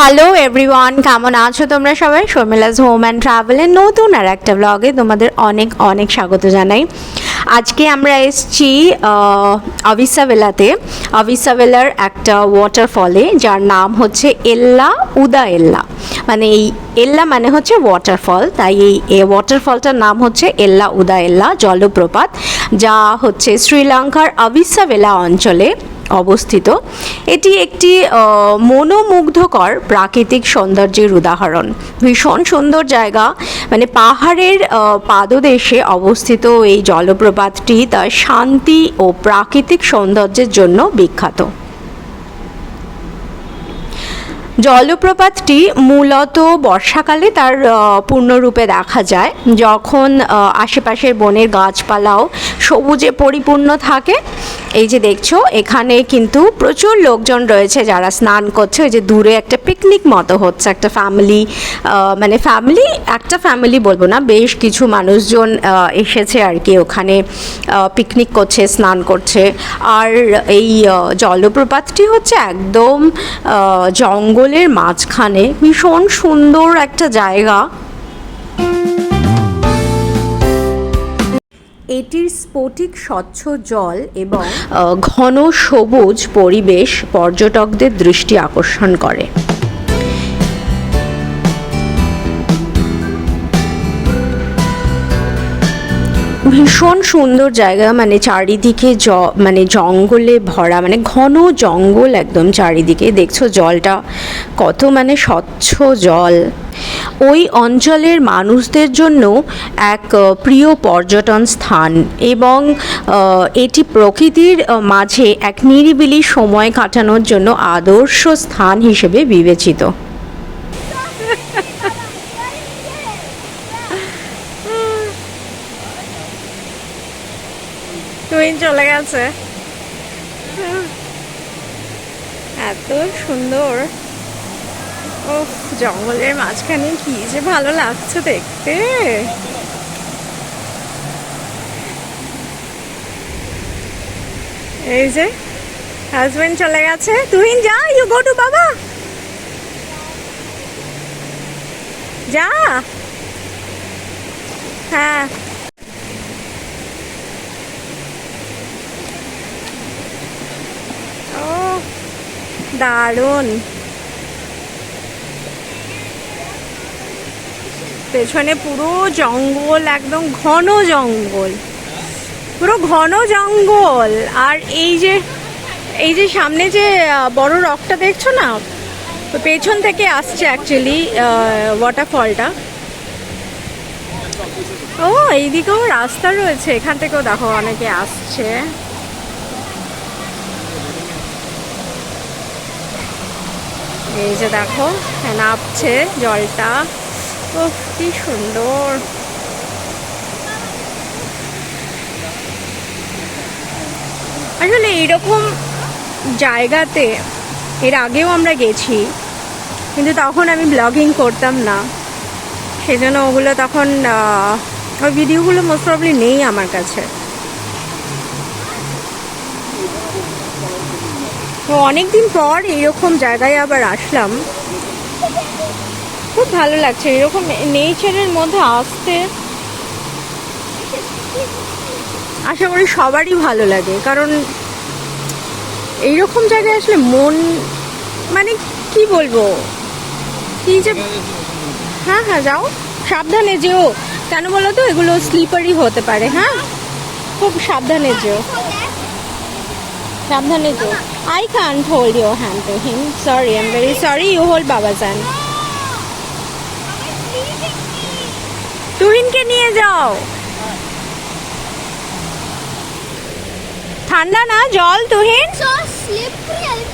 Hello everyone কেমন আছো তোমরা সবাই? শর্মিলাস হোম অ্যান্ড ট্রাভেলের নতুন আর একটা ব্লগে তোমাদের অনেক অনেক স্বাগত জানাই। আজকে আমরা এসেছি অবিসাবেলাতে অবিসাবেলার একটা ওয়াটারফলে যার নাম হচ্ছে এল্লা উদা এল্লা। মানে এই এল্লা মানে হচ্ছে ওয়াটারফল তাই এই ওয়াটারফলটার নাম হচ্ছে এল্লা উদা এল্লা, জলপ্রপাত, যা হচ্ছে শ্রীলঙ্কার অবিসাবেলা অঞ্চলে। অবস্থিত। এটি একটি মনোমুগ্ধকর প্রাকৃতিক সৌন্দর্যের উদাহরণ। ভীষণ সুন্দর জায়গা। মানে পাহাড়ের পাদদেশে অবস্থিত এই জলপ্রপাতটি তার শান্তি ও প্রাকৃতিক সৌন্দর্যের জন্য বিখ্যাত। জলপ্রপাতটি মূলত বর্ষাকালে তার পূর্ণরূপে দেখা যায়। যখন আশেপাশের বনের গাছপালাও সবুজে পরিপূর্ণ থাকে এই যে দেখছ, এখানে কিন্তু প্রচুর লোকজন রয়েছে যারা স্নান করছে। ওই যে দূরে একটা পিকনিক মতো হচ্ছে, একটা ফ্যামিলি মানে ফ্যামিলি একটা ফ্যামিলি বলব না, বেশ কিছু মানুষজন এসেছে আর কি ওখানে পিকনিক করছে, স্নান করছে। আর এই জলপ্রপাতটি হচ্ছে একদম জঙ্গলের মাঝখানে। ভীষণ সুন্দর একটা জায়গা। এটির স্ফটিক স্বচ্ছ জল এবং ঘন সবুজ পরিবেশ পর্যটকদের দৃষ্টি আকর্ষণ করে। ভীষণ সুন্দর জায়গা মানে চারিদিকে জ মানে জঙ্গলে ভরা মানে ঘন জঙ্গল একদম চারিদিকে। দেখছ জলটা কত মানে স্বচ্ছ জল। ওই অঞ্চলের মানুষদের জন্য এক প্রিয় পর্যটন স্থান এবং এটি প্রকৃতির মাঝে এক নিরিবিলি সময় কাটানোর জন্য আদর্শ স্থান হিসেবে বিবেচিত। টুইন চলে গেছে। এত সুন্দর। ও জঙ্গলের মাঝখানে কি যে ভালো লাগছে দেখতে। এই যে হাজবেন্ড চলে গেছে। তুহিন, যা ইউ গো টু বাবা। যা। হ্যাঁ ও দারুণ। পেছনে পুরো জঙ্গল, একদম ঘন জঙ্গল। পুরো ঘন জঙ্গল। আর এই যে এই যে সামনে যে বড় রকটা দেখছ না? তো পেছন থেকে আসছে অ্যাকচুয়ালি ওয়াটারফলটা ও, এইদিকেও রাস্তা রয়েছে। এখান থেকেও দেখো, অনেকে আসছে। এই যে দেখো, নাপছে জলটা। ও কি সুন্দর। আসলে এইরকম জায়গাতে, এর আগেও আমরা গেছি, কিন্তু তখন আমি ব্লগিং করতাম না। সেজন্য ওগুলো তখন ভিডিওগুলো মোস্ট প্রবলি নেই আমার কাছে। অনেকদিন পর এইরকম জায়গায় আবার আসলাম। খুব ভালো লাগছে, এরকম নেচারের মধ্যে আসতে আশা করি সবারই ভালো লাগে। কারণ এইরকম জায়গায় আসলে মন মানে কি বলব? কি যে হ্যাঁ হ্যাঁ যাও। সাবধানে যেও। কেন বলো তো? এগুলো স্লিপারি হতে পারে হ্যাঁ? খুব সাবধানে যেও। সাবধানে যেও। I can't hold your hand to him sorry I am very sorry you hold বাবাস hand তুহিনকে নিয়ে যাও। ঠান্ডা না জল তুহিন।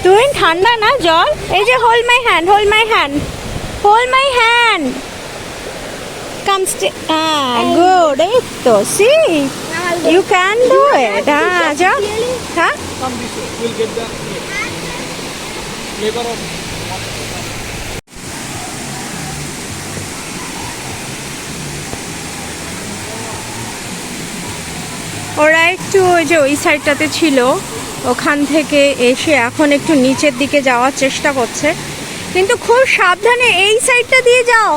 তুহিন ঠান্ডা না জল। এই যে hold my hand hold my hand hold my hand come stay good এই তো see you can do it হ্যাঁ যা হ্যাঁ? Come this way. We'll get the flavor of ওরা একটু ওই যে ওই সাইডটাতে ছিল, ওখান থেকে এসে এখন একটু নিচের দিকে যাওয়ার চেষ্টা করছে। কিন্তু খুব সাবধানে এই সাইডটা দিয়ে যাও।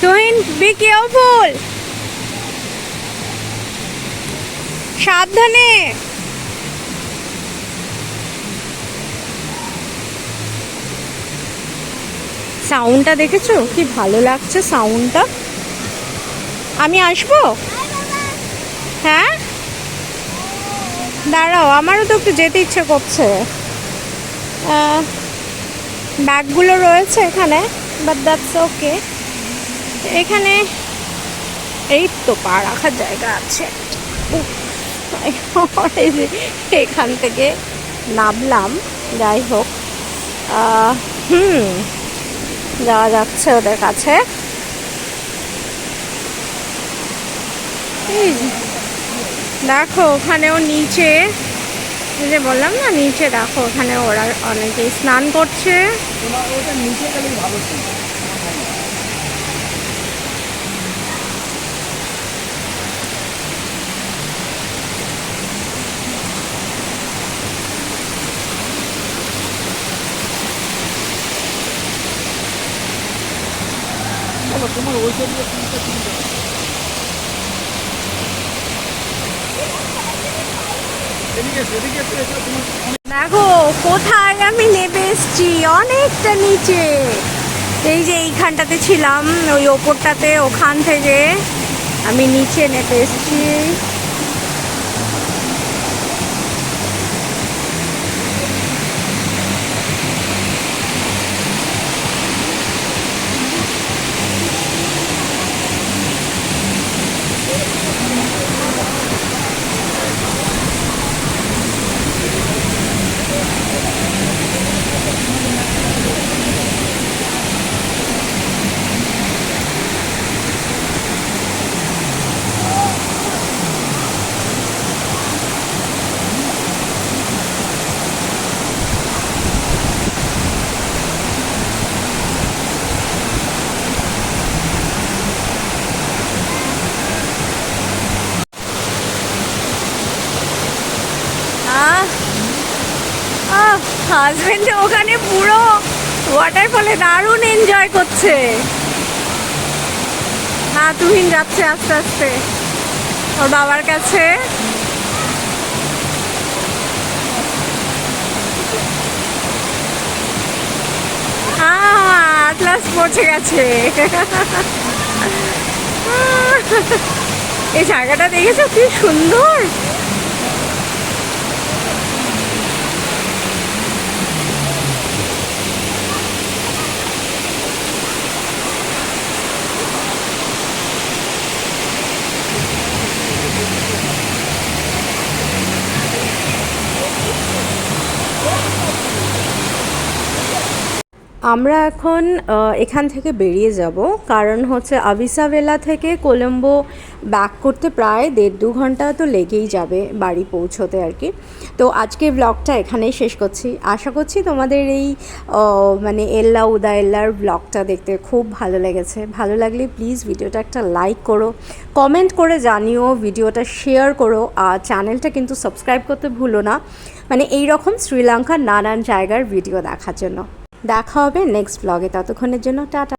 তুহিন বি কেয়ারফুল সাবধানে। সাউন্ডটা দেখেছ? কি ভালো লাগছে সাউন্ডটা? আমি আসব? হ্যাঁ? দাঁড়াও, আমারও তো একটু যেতে ইচ্ছে করছে। ব্যাগগুলো রয়েছে এখানে বাট দ্যাটস ওকে এখানে, এই তো পা রাখার জায়গা আছে। এখান থেকে নামলাম, যাই হোক। হুম, যাওয়া যাচ্ছে ওদের কাছে। দেখো ওখানেও নিচে যে বললাম না, নিচে দেখো ওখানে ওরা অনেকে স্নান করছে। নিচে ভালো দেখো কোথায় আমি নেবে এসছি? অনেকটা নিচে। এই যে এইখানটাতে ছিলাম, ওই ওপরটাতে, ওখান থেকে আমি নিচে নেবে এসছি। হাজবেন্ড ওখানে পুরো ওয়াটারফলে দারুণ এনজয় করছে। হ্যাঁ তুহিন যাচ্ছে আস্তে আস্তে। ওর বাবার কাছে। পৌঁছে গেছে। এই জায়গাটা দেখেছ কি সুন্দর? আমরা এখন এখান থেকে বেরিয়ে যাব। কারণ হচ্ছে আভিসাভেলা থেকে কোলম্বো ব্যাক করতে প্রায় দেড় দু ঘণ্টা তো লেগেই যাবে বাড়ি পৌঁছোতে আর কি। তো আজকে ব্লগটা এখানেই শেষ করছি। আশা করছি তোমাদের এই মানে এল্লা উদা এল্লার ব্লগটা দেখতে খুব ভালো লেগেছে। ভালো লাগলে প্লিজ ভিডিওটা একটা লাইক করো কমেন্ট করে জানিও ভিডিওটা শেয়ার করো। আর চ্যানেলটা কিন্তু সাবস্ক্রাইব করতে ভুলো না। মানে এই রকম শ্রীলঙ্কার নানান জায়গার ভিডিও দেখার জন্য। দেখা হবে নেক্সট ব্লগে ততক্ষণের জন্য টাটা।